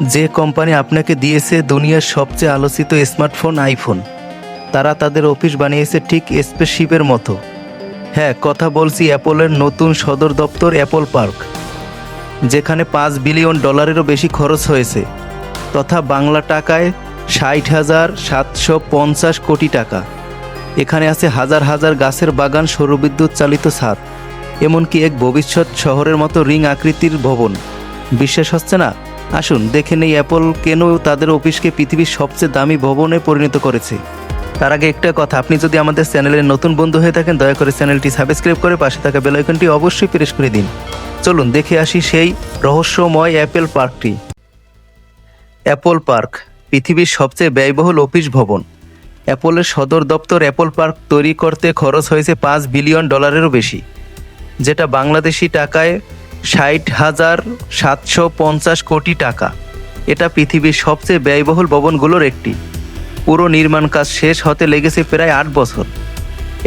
যে কোম্পানি আপনাকে দিয়েছে দুনিয়ার সবচেয়ে আলোচিত স্মার্টফোন আইফোন, তারা তাদের অফিস বানিয়েছে ঠিক স্পেসশিপের মতো। হ্যাঁ কথা বলছি অ্যাপলের নতুন সদর দপ্তর অ্যাপল পার্ক, যেখানে পাঁচ বিলিয়ন ডলারেরও বেশি খরচ হয়েছে, তথা বাংলা টাকায় ষাট হাজার সাতশো পঞ্চাশ কোটি টাকা। এখানে আছে হাজার হাজার গাছের বাগান, সৌরবিদ্যুৎ চালিত ছাদ, এমনকি এক ভবিষ্যৎ শহরের মতো রিং আকৃতির ভবন। বিশ্বাস হচ্ছে না? আসুন, দেখে নেই অ্যাপল কেন তাদের অফিসকে পৃথিবীর সবচেয়ে দামি ভবনে পরিণত করেছে। তার আগে একটা কথা, আপনি যদি আমাদের চ্যানেলের নতুন বন্ধু হয়ে থাকেন, দয়া করে চ্যানেলটি সাবস্ক্রাইব করে পাশে থাকা বেল আইকনটি অবশ্যই প্রেস করে দিন। চলুন, দেখে আসি সেই রহস্যময় অ্যাপেল পার্কটি। অ্যাপল পার্ক, পৃথিবীর সবচেয়ে ব্যয়বহুল অফিস ভবন। অ্যাপলের সদর দপ্তর অ্যাপল পার্ক তৈরি করতে খরচ হয়েছে পাঁচ বিলিয়ন ডলারেরও বেশি, যেটা বাংলাদেশি টাকায় ষাট হাজার সাতশো পঞ্চাশ কোটি টাকা। এটা পৃথিবীর সবচেয়ে ব্যয়বহুল ভবনগুলোর একটি। পুরো নির্মাণ কাজ শেষ হতে লেগেছে প্রায় আট বছর।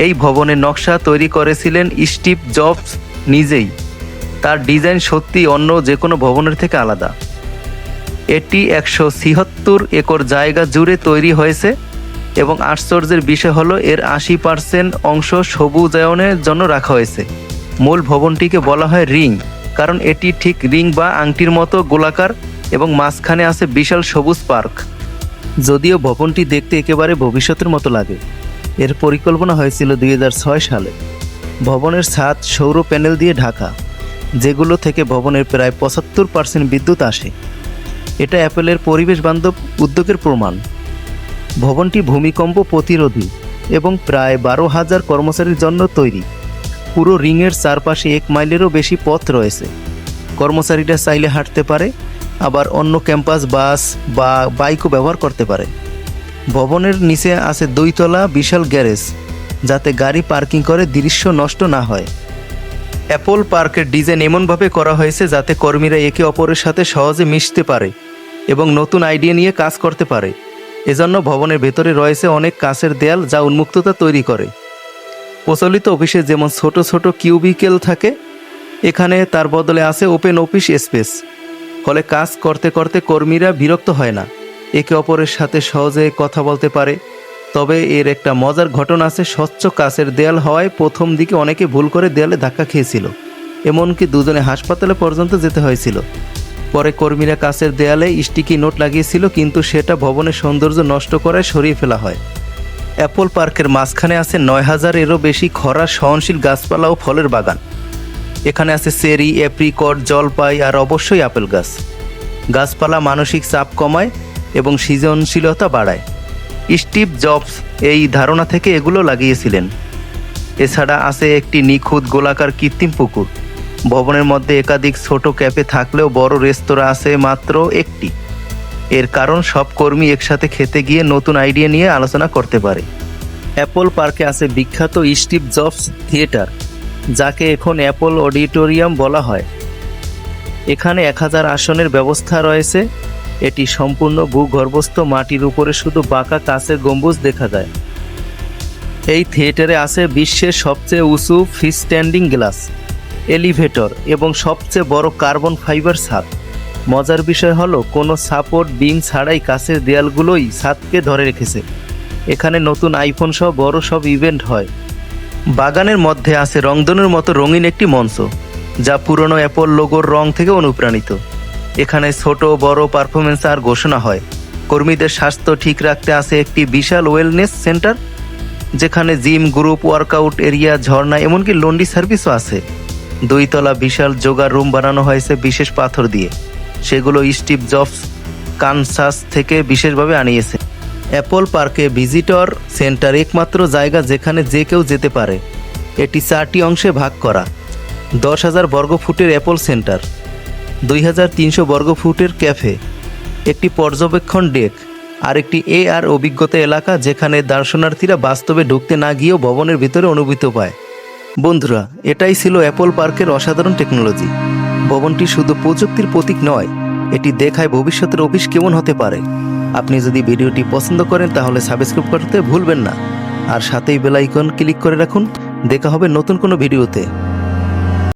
এই ভবনের নকশা তৈরি করেছিলেন স্টিভ জবস নিজেই। তার ডিজাইন সত্যি অন্য যে কোনো ভবনের থেকে আলাদা। এটি একশো ছিহত্তর একর জায়গা জুড়ে তৈরি হয়েছে এবং আশ্চর্যের বিষয় হলো এর আশি পার্সেন্ট অংশ সবুজায়নের জন্য রাখা হয়েছে। মূল ভবনটিকে বলা হয় রিং। কারণ এটি ঠিক রিং বা আংটির মতো গোলাকার এবং মাঝখানে আছে বিশাল সবুজ পার্ক। যদিও ভবনটি দেখতে একেবারে ভবিষ্যতের মতো লাগে। এর পরিকল্পনা হয়েছিল দুই হাজার ছয় সালে। ভবনের ছাদ, সৌর প্যানেল দিয়ে ঢাকা, যেগুলো থেকে ভবনের প্রায় পঁচাত্তর পার্সেন্ট বিদ্যুৎ আসে। এটা অ্যাপেলের পরিবেশ বান্ধব উদ্যোগের প্রমাণ। ভবনটি ভূমিকম্প প্রতিরোধী এবং প্রায় বারো হাজার কর্মচারীর জন্য তৈরি। পুরো রিংয়ের চারপাশে এক মাইলেরও বেশি পথ রয়েছে। কর্মচারীরা চাইলে হাঁটতে পারে, আবার অন্য ক্যাম্পাস, বাস বা বাইকও ব্যবহার করতে পারে। ভবনের নিচে আছে দুইতলা বিশাল গ্যারেজ, যাতে গাড়ি পার্কিং করে দৃশ্য নষ্ট না হয়। অ্যাপল পার্কের ডিজাইন এমনভাবে করা হয়েছে যাতে কর্মীরা একে অপরের সাথে সহজে মিশতে পারে এবং নতুন আইডিয়া নিয়ে কাজ করতে পারে। এজন্য ভবনের ভেতরে রয়েছে অনেক কাঁচের দেয়াল যা উন্মুক্ততা তৈরি করে। প্রচলিত অফিসে যেমন ছোট ছোট কিউবিকেল থাকে, এখানে তার বদলে আছে ওপেন অফিস স্পেস। ফলে কাজ করতে করতে কর্মীরা বিরক্ত হয় না। একে অপরের সাথে সহজে কথা বলতে পারে। তবে এর একটা মজার ঘটনা আছে, স্বচ্ছ কাছের দেয়াল হওয়ায় প্রথম দিকে অনেকে ভুল করে দেয়ালে ধাক্কা খেয়েছিল। এমনকি দুজনে হাসপাতালে পর্যন্ত যেতে হয়েছিল। পরে কর্মীরা কাছের দেয়ালে স্টিকি নোট লাগিয়েছিল, কিন্তু সেটা ভবনের সৌন্দর্য নষ্ট করায় সরিয়ে ফেলা হয়। অ্যাপল পার্কের মাঝখানে আছে নয় হাজারেরও বেশি খরা, সহনশীল গাছপালা ও ফলের বাগান। এখানে আছে চেরি অ্যাপ্রিকট জলপাই আর অবশ্যই আপেল গাছ। গাছপালা মানসিক চাপ কমায় এবং সৃজনশীলতা বাড়ায়। স্টিভ জবস এই ধারণা থেকে এগুলো লাগিয়েছিলেন। এছাড়া আছে একটি নিখুঁত গোলাকার কৃত্রিম পুকুর। ভবনের মধ্যে একাধিক ছোট ক্যাফে থাকলেও বড় রেস্তোরাঁ আছে মাত্র একটি। এর কারণ সব কর্মী একসাথে খেতে গিয়ে নতুন আইডিয়া নিয়ে আলোচনা করতে পারে। অ্যাপল পার্কে আছে বিখ্যাত স্টিভ জবস থিয়েটার, যাকে এখন অ্যাপল অডিটোরিয়াম বলা হয়। এখানে এক হাজার আসনের ব্যবস্থা রয়েছে। এটি সম্পূর্ণ ভূগর্ভস্থ মাটির উপরে শুধু বাঁকা কাঁচের গম্বুজ দেখা যায়। এই থিয়েটারে আছে বিশ্বের সবচেয়ে উঁচু ফ্রি স্ট্যান্ডিং গ্লাস, এলিভেটর এবং সবচেয়ে বড় কার্বন ফাইবার ছাদ। মজার বিষয় হলো, কোনো সাপোর্ট বিম ছাড়াই কাছের দেয়ালগুলোই ছাদকে ধরে রেখেছে। এখানে নতুন আইফোন সহ বড় সব ইভেন্ট হয়। বাগানের মধ্যে আছে রংধনুর মতো রঙিন একটি মঞ্চ, যা পুরনো অ্যাপল লোগোর রং থেকে অনুপ্রাণিত। এখানে ছোট, বড় পারফরমেন্স আর ঘোষণা হয়। কর্মীদের স্বাস্থ্য ঠিক রাখতে আছে একটি বিশাল ওয়েলনেস সেন্টার যেখানে জিম গ্রুপ ওয়ার্কআউট এরিয়া ঝর্ণা, এমনকি লন্ডি সার্ভিসও আছে। দুইতলা বিশাল যোগার রুম বানানো হয়েছে বিশেষ পাথর দিয়ে। সেগুলো স্টিভ জবস কানসাস থেকে বিশেষভাবে আনিয়েছে। অ্যাপল পার্কে ভিজিটর সেন্টার একমাত্র জায়গা যেখানে যে কেউ যেতে পারে। এটি চারটি অংশে ভাগ করা। দশ হাজার বর্গফুটের অ্যাপল সেন্টার, দুই হাজার তিনশো বর্গফুটের ক্যাফে, একটি পর্যবেক্ষণ ডেক আর একটি এ আর অভিজ্ঞতা এলাকা যেখানে দর্শনার্থীরা বাস্তবে ঢুকতে না গিয়েও ভবনের ভিতরে অনুভূত পায়। বন্ধুরা, এটাই ছিল অ্যাপল পার্কের অসাধারণ টেকনোলজি। ভবনটি শুধু প্রযুক্তির প্রতীক নয় এটি দেখায় ভবিষ্যতের অফিস কেমন হতে পারে। আপনি যদি ভিডিওটি পছন্দ করেন, তাহলে সাবস্ক্রাইব করতে ভুলবেন না। আর সাথেই বেল আইকন ক্লিক করে রাখুন। দেখা হবে নতুন কোনো ভিডিওতে।